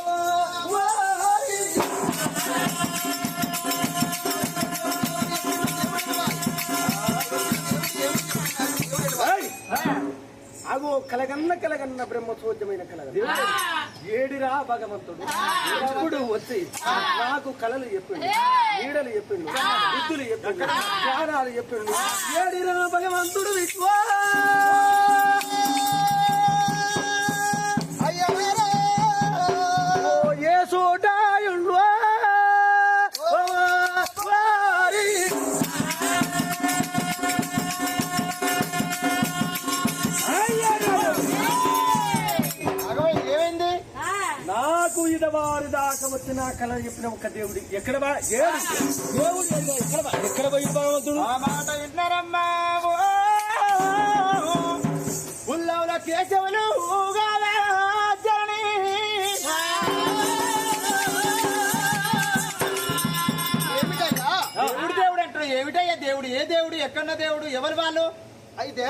ఓ. ఏయ్! అగో కలగన్న కలగన్న బ్రహ్మచోద్యమైన కలగ. ఏడిరా భగవంతుడు. ఎప్పుడు వచ్చి నాకు కళలు చెప్పిండు. నీడలు చెప్పిండు. బుద్ధులు చెప్పిండు. జ్ఞానాలు చెప్పిండు. ఏడిరా భగవంతుడు విశ్వా. దాకా వచ్చిన కళ చెప్పిన ఒక దేవుడు ఎక్కడ దేవుడు? ఎక్కడ ఎక్కడ? ఎక్కడ పోయి భగవంతుడు? ఆ మాట వింటారమ్మా ఉల్లవుల కేశవులు. ఏమిటయ్యా? దేవుడు ఏమిటయ్యా ఏ దేవుడు? ఎక్కడున్న దేవుడు? ఎవరు వాళ్ళు? అయితే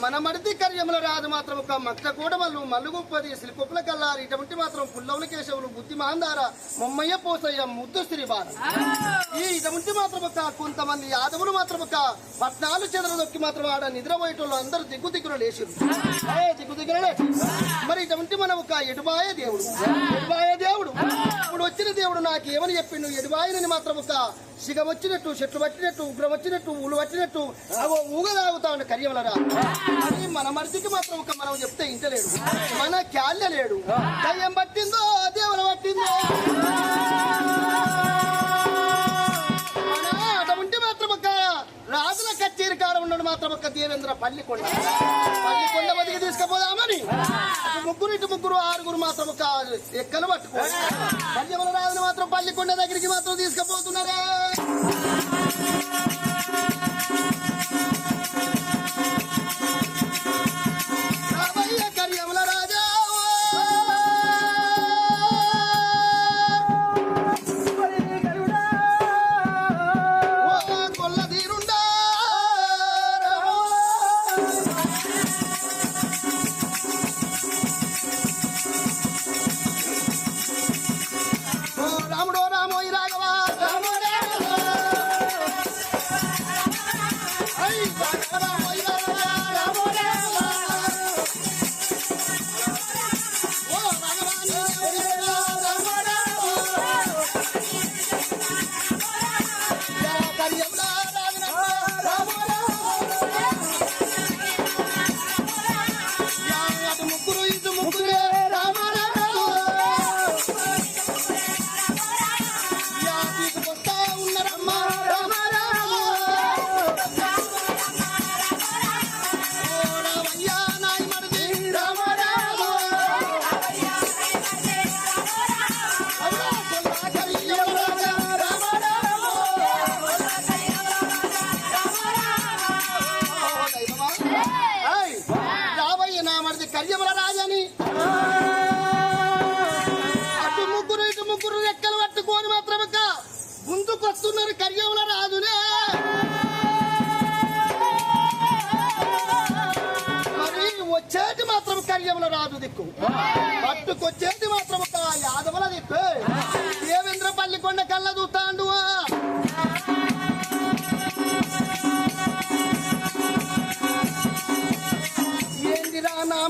మన మడితి కర్యముల రాజు మాత్రం ఒక మక్త కూడమల్లు మల్లుగుప్పది శిల్పుల కల్లారి ఇటువంటి మాత్రం పుల్లవుల కేశవులు బుద్ధి మాందార మొమ్మయ్య పోసయ్య ముద్దు శ్రీబాల. ఈ ఇటువంటి మాత్రం ఒక కొంతమంది యాదవులు మాత్రం ఒక పట్నాలు చెదర దొక్కి మాత్రం ఆడ నిద్రపోయేటోళ్ళు అందరూ దిగ్గు దిగ్గులు లేచిరు దిగ్గు దిగ్గులు మరి ఇటువంటి మనం ఒక ఎడుబాయ దేవుడు. ఎడుబాయ దేవుడు. ఇప్పుడు వచ్చిన దేవుడు నాకు ఏమని చెప్పిండు? ఎడుబాయనని మాత్రం ఒక సిగ వచ్చినట్టు చెట్లు పట్టినట్టు ఉగ్రం వచ్చినట్టు ఊళ్ళు పట్టినట్టు అవో ఊగ తాగుతా ఉండే కరియవలరా కానీ మన మనిషికి మాత్రం ఒక మనం చెప్తే ఇంటలేడు. మన క్యాళ్ళ లేడు. దయ్యం పట్టిందో దేవుల పట్టిందో. మన అట ఉంటే మాత్రం ఒక రాజుల కచ్చేరి కాడ ఉన్నాడు మాత్రం ఒక దేవేంద్ర పల్లికొండ. పల్లికొండ బతికి తీసుకుపోదామని ముగ్గురు ఇటు ముగ్గురు ఆరుగురు మాత్రం ఒక ఎక్కలు పట్టుకో మాత్రం దగ్గరికి మాత్రం తీసుకుపోతున్నారే.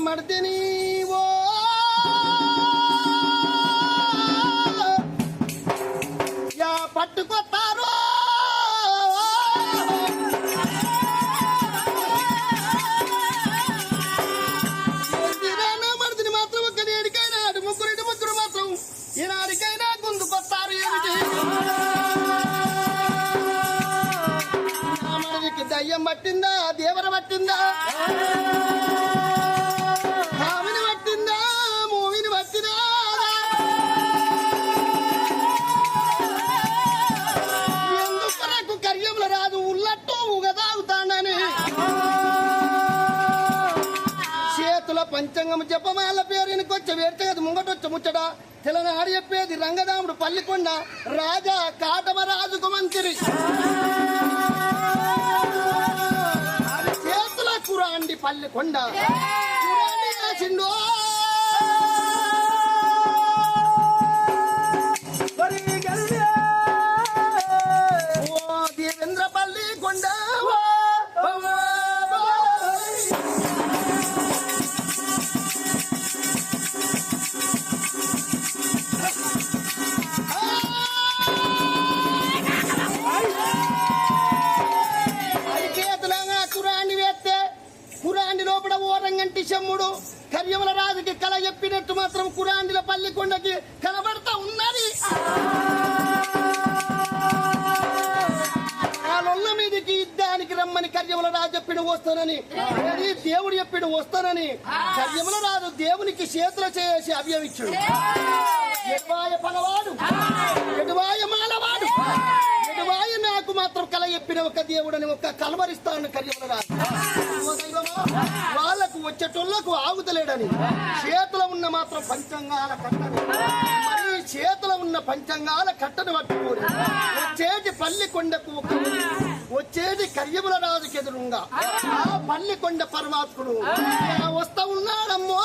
ఏందిరా నా మడిదిని ఓ పంచంగం జపమాల పేరు కొచ్చ వేడితే అది ముంగటొచ్చ ముచ్చట. తెలనాడు చెప్పేది రంగదాముడు పల్లికొండ రాజా కాటమ రాజుకు మంత్రి చేతుల కురాండి పల్లికొండ. కురాండి చెప్పిన ఒక దేవుడని ఒక కలవరిస్తాను కర్యముల రాజు వాళ్ళకు వచ్చేటోళ్ళకు ఆగుతలేడని. చేతుల ఉన్న మాత్రం పంచంగాల కట్టని. మరి చేతుల ఉన్న పంచంగాల కట్టను పట్టుకోడు వచ్చేటి పల్లి కొండకు ఒక వచ్చేది కర్యముల రాజుకి ఎదురుగా. ఆ పల్లి కొండ పరమాత్ముడు వస్తా ఉన్నాడమ్మో!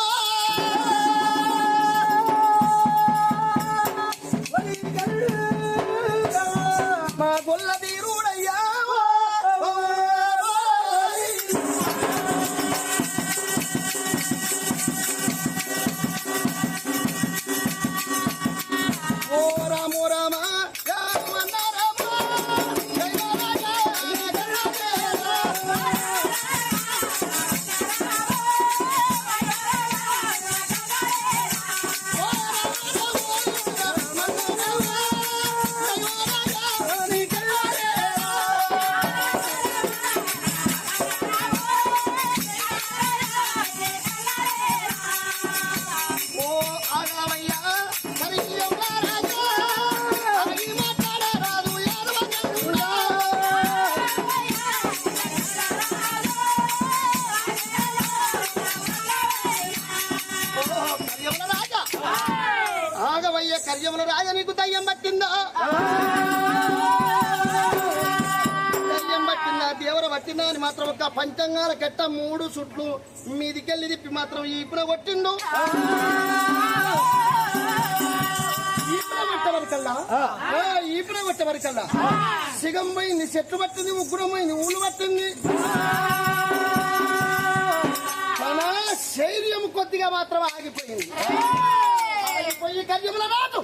కర్యముల రాజా నీకు దయ్యం పట్టిందా? దయ్యం పట్టిందా? దేవర పట్టిందా అని మాత్రం ఒక పంచంగాల కట్ట మూడు సుట్లు మీదికెళ్ళి తిప్పి మాత్రం ఈపున కొట్టిండు. ఈపున ఈపున కొట్టవరకల్లా సిగం పోయింది చెట్లు పట్టింది ఉగ్గురం పోయింది ఊళ్ళు పట్టింది. శైర్యం కొద్దిగా మాత్రం ఆగిపోయింది. ఆగిపోయి కర్యముల రాదు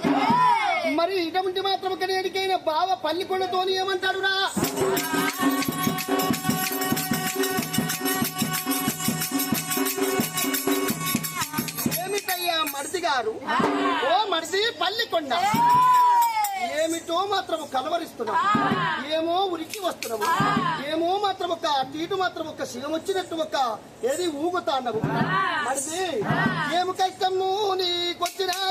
మరి ఇటువంటి మాత్రం కనేడికైనా బావ పల్లికొండతోని ఏమంటాడు రా ఏమిటయ్యా మడిది గారు? ఓ మడిది పల్లికొండ. ఏమిటో మాత్రం కలవరిస్తున్నాం ఏమో ఉరికి వస్తున్నాము ఏమో మాత్రం ఒక తీటు మాత్రం ఒక శివం వచ్చినట్టు ఒక ఏది ఊగుతాండవు మడిది ఏమి కష్టము నీకొచ్చినది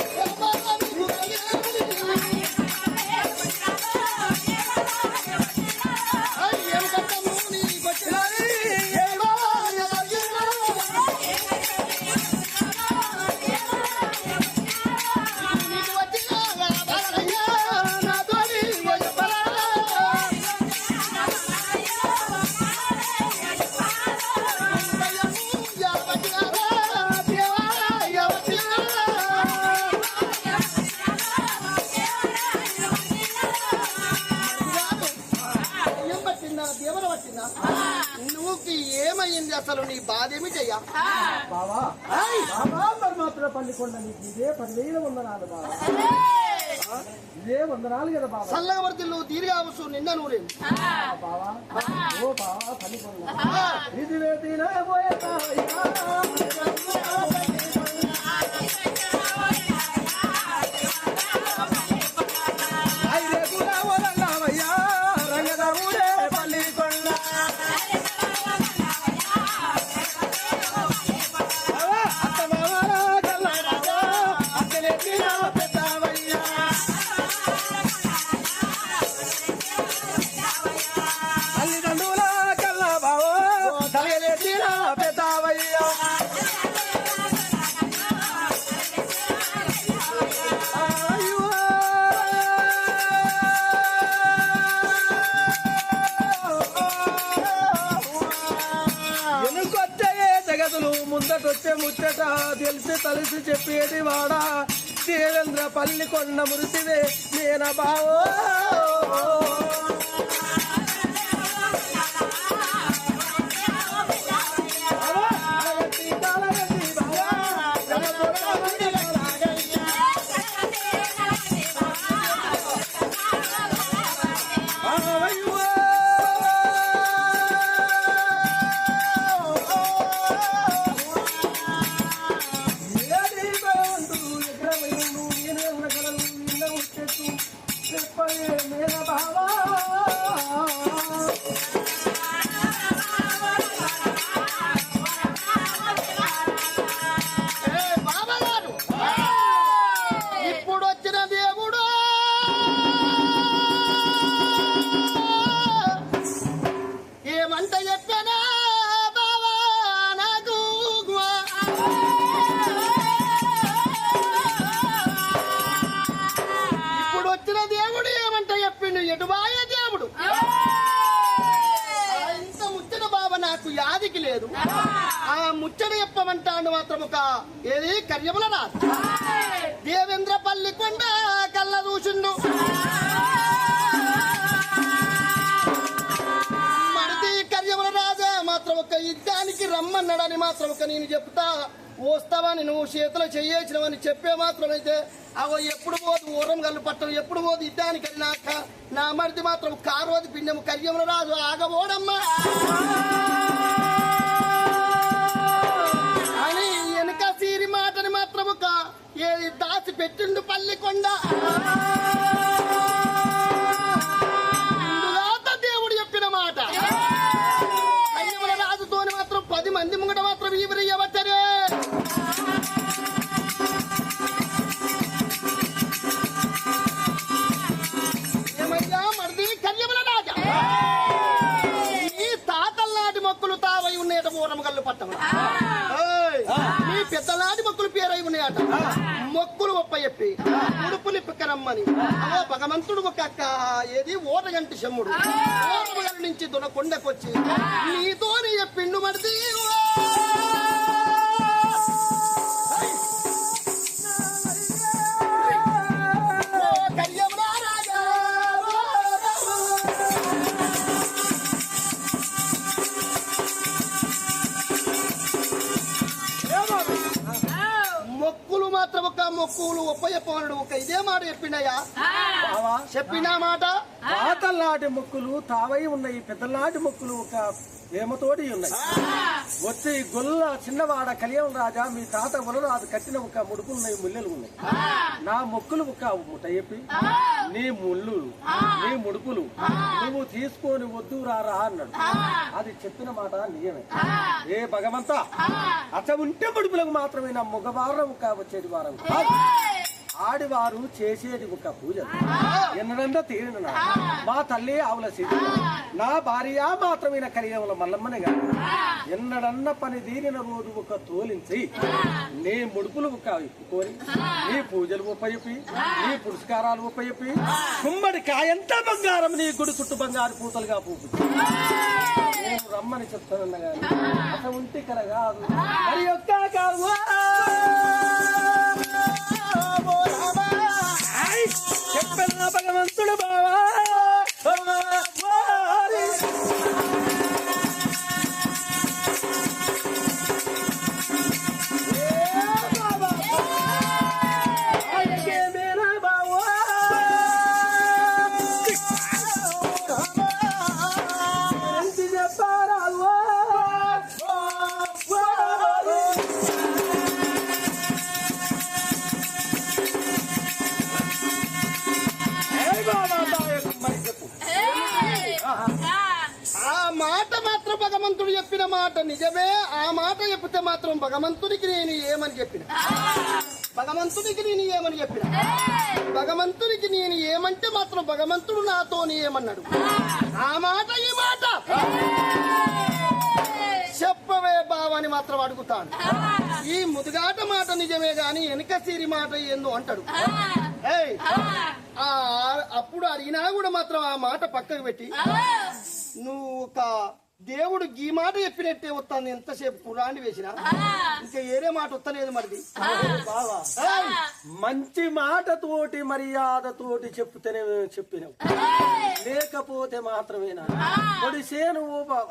బావా. బావా పరమాత్మ నీకు ఇదే పదివేల వందనాలు బావా. ఇదే వందనాలు కదా బావా. సల్లవర్తిల్లు దీర్ఘావసు నిన్న నూరేం బావా. ఓ బావా పల్లికొండ ఇది వేదిన పోయేదా మనసు చెప్పేది వాడా? దేవేంద్ర పల్లి కొండ మురిసివే నేన బావో ఏది దేవేంద్రపల్లి కొండ కళ్ళ చూసిండు మడిది కర్యముల రాజా మాత్రం ఒక యుద్ధానికి రమ్మన్నాడని మాత్రం ఒక నేను చెప్తా. వస్తావని నువ్వు చేతిలో చెయ్యేసినవని చెప్పే మాత్రం అయితే అవ ఎప్పుడు పోదు ఊరం గల్లు పట్టం ఎప్పుడు పోదు యుద్ధానికి వెళ్ళినాక. నా మరిది మాత్రం కారోది పిండము కర్యముల రాజు ఆగబోడమ్మా. ఒక ఏది దాచి పెట్టిండు పల్లి కొండ ముందుగాత దేవుడు చెప్పిన మాట. రాజుతోని మాత్రం పది మంది ముంగట మాత్రం ఏమయ్యా మరిది రాజా. ఈ తాతల్లాంటి మొక్కులు తావై ఉన్నాయట పూర్వం గల్లు పట్టం మీ పెద్దలాంటి మొక్కులు పేరై ఉన్నాయట. మొక్కులు ఒప్ప చెప్పి ఉడుపుని పిక్కరమ్మని అదో భగవంతుడు ఒక అక్క ఏది? ఓటగంటి శమ్ముడు. ఓటగల నుంచి దున కొండకొచ్చి నీతోని చెప్పిండు మరిది. మాత్రం ఒక మొక్కులు ఒప్ప చెప్పమన్నాడు ఒక ఇదే మాట చెప్పిండయ్యా బావా, చెప్పినా మాట? పాతల్లాంటి మొక్కులు తావై ఉన్నాయి పెద్దలాంటి మొక్కులు ఒక ప్రేమతోటి ఉన్నాయి? వచ్చి గొల్ల చిన్నవాడ కలియం రాజా మీ తాత వలన అది కట్టిన ఒక ముడుపులు ఉన్నాయి ముల్లెలు ఉన్నాయి. నా మొక్కులు ఒక ముట్ట చెప్పి నీ ముళ్ళు నీ ముడుపులు నువ్వు తీసుకొని వద్దు రారా అన్నాడు. అది చెప్పిన మాట నిజమే. ఏ భగవంతా అచ్చ ఉంటే ముడుపులకు మాత్రమే నా మగవారం ఒక వచ్చేది వారం కాదు. ఆడివారు చేసేది ఒక పూజ. ఎన్నడంతా తీరిన మా తల్లి ఆవుల సిద్ధి నా భార్య మాత్రమైన కలియముల మల్లమ్మని గారు. ఎన్నడన్న పని తీరిన రోజు ఒక తోలించి నీ ముడుపులు ఒక ఇప్పుకొని నీ పూజలు ఉపయోగి నీ పురస్కారాలు ఉపయోగి కుమ్మడి కాయంతా బంగారం నీ గుడి చుట్టూ బంగారు పూతలుగా పూపు నేను రమ్మని చెప్తానన్న గాని అసలు ఉంటే కల కాదు. మరి ఒక్క కాదు భగవంతుడు బావా. మాత్రం భగవంతుడికి నేను ఏమని చెప్పిన? భగవంతుడికి నేను ఏమని చెప్పిన? భగవంతుడికి నేను ఏమంటే మాత్రం భగవంతుడు నాతో ఏమన్నాడు? ఆ మాట ఈ మాట! చెప్పవే బావని మాత్రం అడుగుతాను. ఈ ముదుగాట మాట నిజమే గాని వెనక సిరి మాట ఏందో అంటాడు. అప్పుడు అడిగినా కూడా మాత్రం ఆ మాట పక్కకు పెట్టి నువ్వు ఒక దేవుడు గీ మాట చెప్పినట్టే వస్తాను ఎంతసేపు పురాణి వేసిన? ఇంకా ఏరే మాట వస్తలేదు మరిది. బావా! మంచి మాటతోటి మర్యాదతోటి చెప్తేనే చెప్పినావు. లేకపోతే మాత్రమేనా? కొడి సేను ఊప-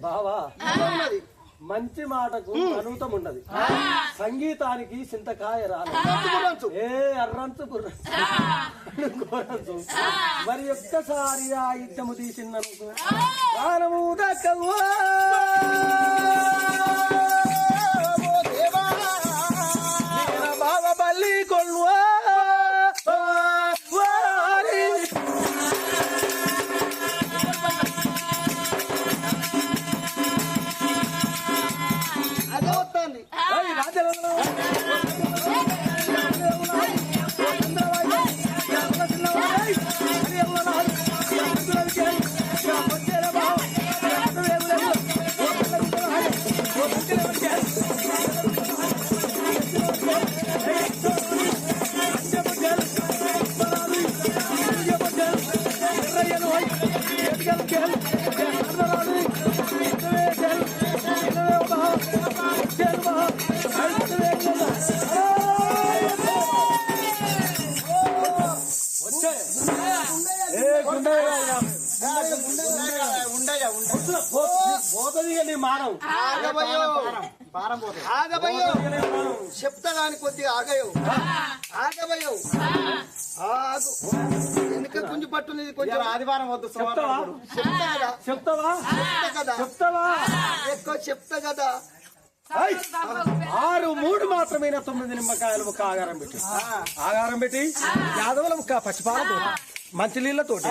బావా మంచి మాటకు అనుతం ఉన్నది సంగీతానికి చింతకాయ గుర్రంచు. ఏ అర్రంచు గుర్రంచు మరి ఒక్కసారి ఆ యుద్ధము తీసిందనుకో. ప్రాణము దక్కవు. మానవు ఆగబయ్యో. కొద్దిగా ఆగయో. ఆగబయ్యో. ఆగు. వెనుక గుంజు పట్టున్నది కొంచెం. ఆదివారం వద్దు చెప్తావా? చెప్తావా? చెప్తా కదా చెప్తావా? ఎక్కువ చెప్తా కదా! ఆరు మూడు మాత్రమైన తొమ్మిది నిమ్మకాయలు ఒక ఆగారం పెట్టి? ఆగారం పెట్టి? యాదవుల ముక్క పచ్చిపాలతో మంచి నీళ్ళతోటి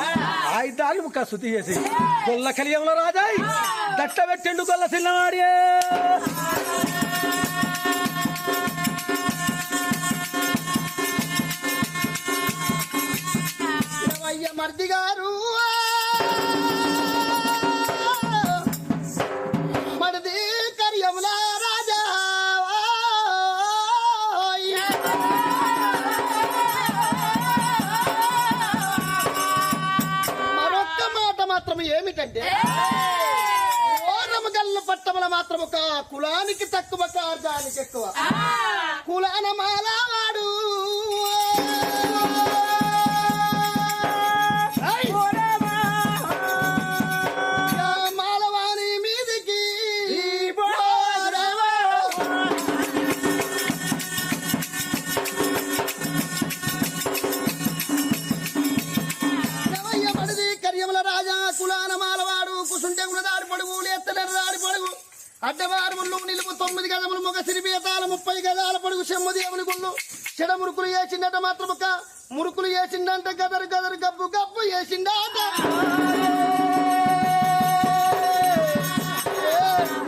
ఆయుధాలు ముక్క శుద్ధి చేసి గొల్ల కలియంలో రాజాయి దట్ట పెట్టిండు గొల్ల సిల్లవాడి మర్ది గారు మాత్రం ఏమిటంటే ఓరము గల్లు పట్టముల మాత్రం ఒక కులానికి తక్కువ కార్యానికి ఎక్కువ. కులాన మాలవాడు అడ్డవారు ముళ్ళు నిలుపు తొమ్మిది గదములు మొగ సిరిబేతాల ముప్పై గదాల పొడుగు చెమ్ము దేవుని గుళ్ళు. చెడ మురుకులు వేసిండట మాత్రం ఒక మురుకులు వేసిండంటే గదరు గదరు గబ్బు గబ్బు వేసిండట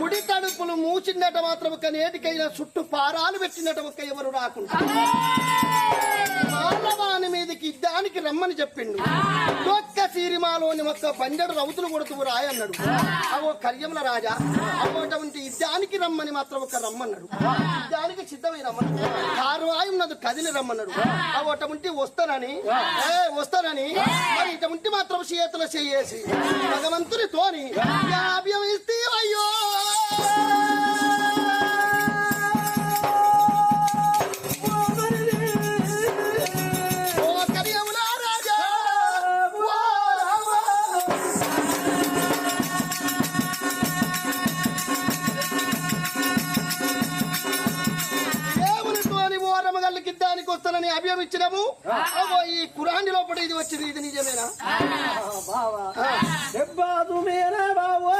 ముడి గుడి తడుపులు మూచిండట మాత్రం ఒక నేటికైనా చుట్టూ పారాలు పెట్టిండట ఒక ఎవరు రాకుండా. మాలవాని మీదకి ఇద్దానికి రమ్మని చెప్పిండు. ఒక్క సిరిమాలోని ఒక్క బండెడు రౌతులు కొడుతూ రాయన్నాడు అవో కర్యముల రాజా అటువంటి ఇద్దానికి రమ్మని మాత్రం ఒక రమ్మన్నాడు. ఇద్దానికి సిద్ధమై రమ్మన్నాడు. కారు ఉన్నది కదిలి రమ్మన్నాడు. అవటువంటి వస్తానని ఏ వస్తానని మరి ఇటువంటి మాత్రం చేతులు చేయేసి భగవంతుని తోని అయ్యో ఈ కురాండి లోపల ఇది వచ్చింది ఇది నిజమేనా? బావా. బావో?